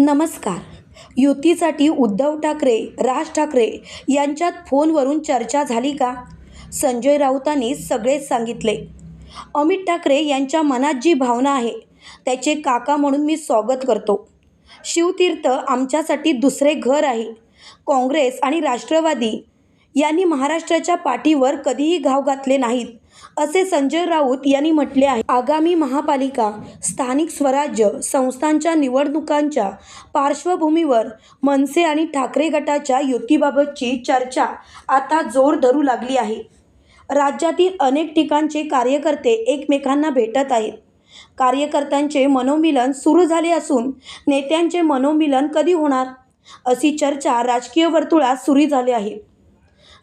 नमस्कार. युतीसाठी उद्धव ठाकरे राज ठाकरे यांच्यात फोनवरून चर्चा झाली का? संजय राऊतांनी सगळेच सांगितले. अमित ठाकरे यांच्या मनात जी भावना आहे त्याचे काका म्हणून मी स्वागत करतो. शिवतीर्थ आमच्यासाठी दुसरे घर आहे. काँग्रेस आणि राष्ट्रवादी यांनी महाराष्ट्राच्या पाठीवर कधीही घाव घातले नाहीत असे संजय राऊत यांनी म्हटले आहे. आगामी महापालिका स्थानिक स्वराज्य संस्थांच्या निवडणुकांच्या पार्श्वभूमीवर मनसे आणि ठाकरे गटाच्या युतीबाबतची चर्चा आता जोर धरू लागली आहे. राज्यातील अनेक ठिकाणचे कार्यकर्ते एकमेकांना भेटत आहेत. कार्यकर्त्यांचे मनोमिलन सुरू झाले असून नेत्यांचे मनोमिलन कधी होणार अशी चर्चा राजकीय वर्तुळात सुरू झाली आहे.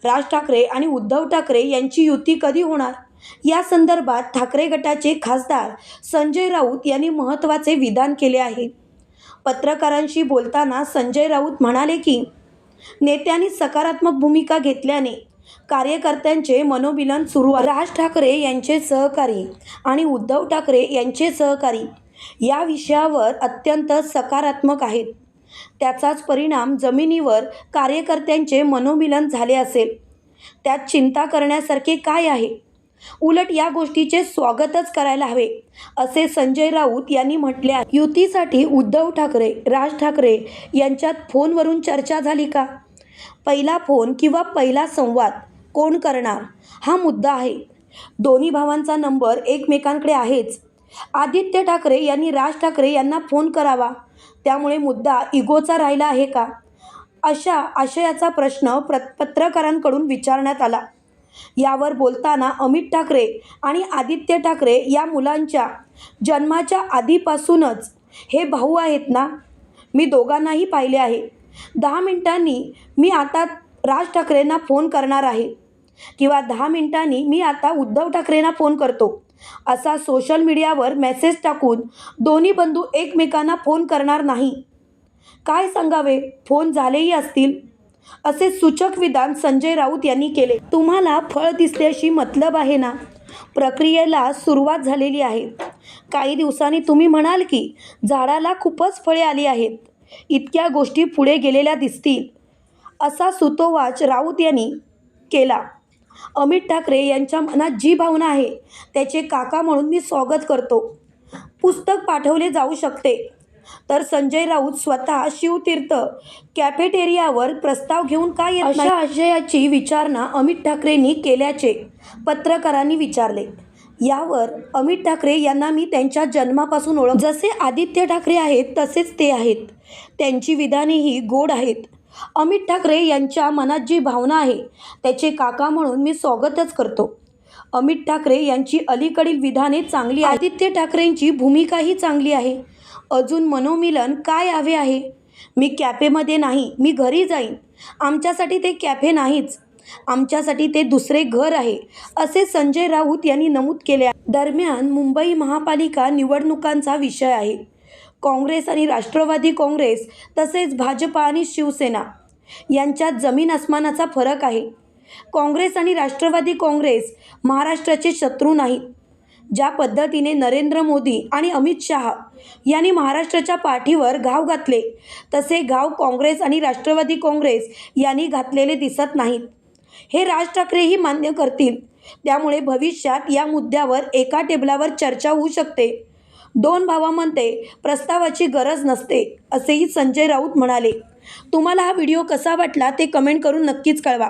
राज ठाकरे आणि उद्धव ठाकरे यांची युती कधी होणार? या संदर्भात ठाकरे गटाचे खासदार संजय राऊत यांनी महत्त्वाचे विधान केले आहे. पत्रकारांशी बोलताना संजय राऊत म्हणाले की नेत्यांनी सकारात्मक भूमिका घेतल्याने कार्यकर्त्यांचे मनोमिलन सुरू राज ठाकरे यांचे सहकारी आणि उद्धव ठाकरे यांचे सहकारी या विषयावर अत्यंत सकारात्मक आहेत. त्याचाच परिणाम जमिनीवर कार्यकर्त्यांचे मनोमिलन झाले असेल. त्यात चिंता करण्यासारखे काय आहे? उलट या गोष्टीचे स्वागतच करायला हवे असे संजय राऊत यांनी म्हटले आहे. युतीसाठी उद्धव ठाकरे राज ठाकरे यांच्यात फोनवरून चर्चा झाली का? पहिला फोन किंवा पहिला संवाद कोण करणार? हा मुद्दा आहे. दोन्ही भावांचा नंबर एकमेकांकडे आहेच. आदित्य ठाकरे यांनी राज ठाकरे यांना फोन करावा. त्यामुळे मुद्दा इगोचा राहिला आहे का? अशा आशयाचा प्रश्न प्र पत्रकारांकडून विचारण्यात आला. यावर बोलताना अमित ठाकरे आणि आदित्य ठाकरे या मुलांच्या जन्माच्या आधीपासूनच हे भाऊ आहेत ना? मी दोघांनाही पाहिले आहे. दहा मिनिटांनी मी आता राज ठाकरेंना फोन करणार आहे. किंवा दहा मिनिटांनी मी आता उद्धव ठाकरेंना फोन करतो. असा सोशल मीडियावर मेसेज टाकून दोन्ही बंधू एकमेकांना फोन करणार नाही. काय सांगावे? फोन झालेही असतील? असे सूचक विधान संजय राऊत यांनी केले. तुम्हाला फळ दिसल्याशी मतलब आहे ना? प्रक्रियेला सुरुवात झालेली आहे. काही दिवसांनी तुम्ही म्हणाल की झाडाला खूपच फळे आली आहेत. इतक्या गोष्टी पुढे गेलेल्या दिसतील. असा सुतोवाच राऊत यांनी केला. अमित ठाकरे यांच्या मनात जी भावना आहे त्याचे काका म्हणून मी स्वागत करतो. पुस्तक पाठवले जाऊ शकते. तर संजय राऊत स्वतः शिवतीर्थ कॅफेटेरियावर प्रस्ताव घेऊन काय अशा आशयाची विचारणा अमित ठाकरेंनी केल्याचे पत्रकारांनी विचारले. यावर अमित ठाकरे यांना मी त्यांच्या जन्मापासून ओळख जसे आदित्य ठाकरे आहेत तसेच ते आहेत. त्यांची विधानेही गोड आहेत. अमित ठाकरे यांच्या मनात जी भावना आहे त्याचे काका म्हणून मी स्वागतच करतो. अमित ठाकरे यांची अलीकडील विधाने चांगली आदित्य ठाकरेंची भूमिकाही चांगली आहे. अजून मनोमिलन काय हवे आहे? मी कॅफेमध्ये नाही मी घरी जाईन. आमच्यासाठी ते कॅफे नाहीच. आमच्यासाठी ते दुसरे घर आहे असे संजय राऊत यांनी नमूद केले दरम्यान मुंबई महापालिका निवडणुकांचा विषय आहे. काँग्रेस आणि राष्ट्रवादी काँग्रेस तसेच भाजपा आणि शिवसेना यांच्यात जमीन आसमानाचा फरक आहे. काँग्रेस आणि राष्ट्रवादी काँग्रेस महाराष्ट्राचे शत्रू नाहीत ज्या पद्धतीने नरेंद्र मोदी आणि अमित शहा यांनी महाराष्ट्राच्या पाठीवर घाव घातले तसे घाव काँग्रेस आणि राष्ट्रवादी काँग्रेस यांनी घातलेले दिसत नाहीत. हे राज ठाकरेही मान्य करतील. त्यामुळे भविष्यात या मुद्द्यावर एका टेबलावर चर्चा होऊ शकते. दोन भावामध्ये प्रस्तावाची गरज नसते असेही संजय राऊत म्हणाले. तुम्हाला हा व्हिडिओ कसा वाटला ते कमेंट करून नक्कीच कळवा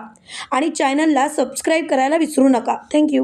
आणि चॅनलला सबस्क्राईब करायला विसरू नका. थँक्यू.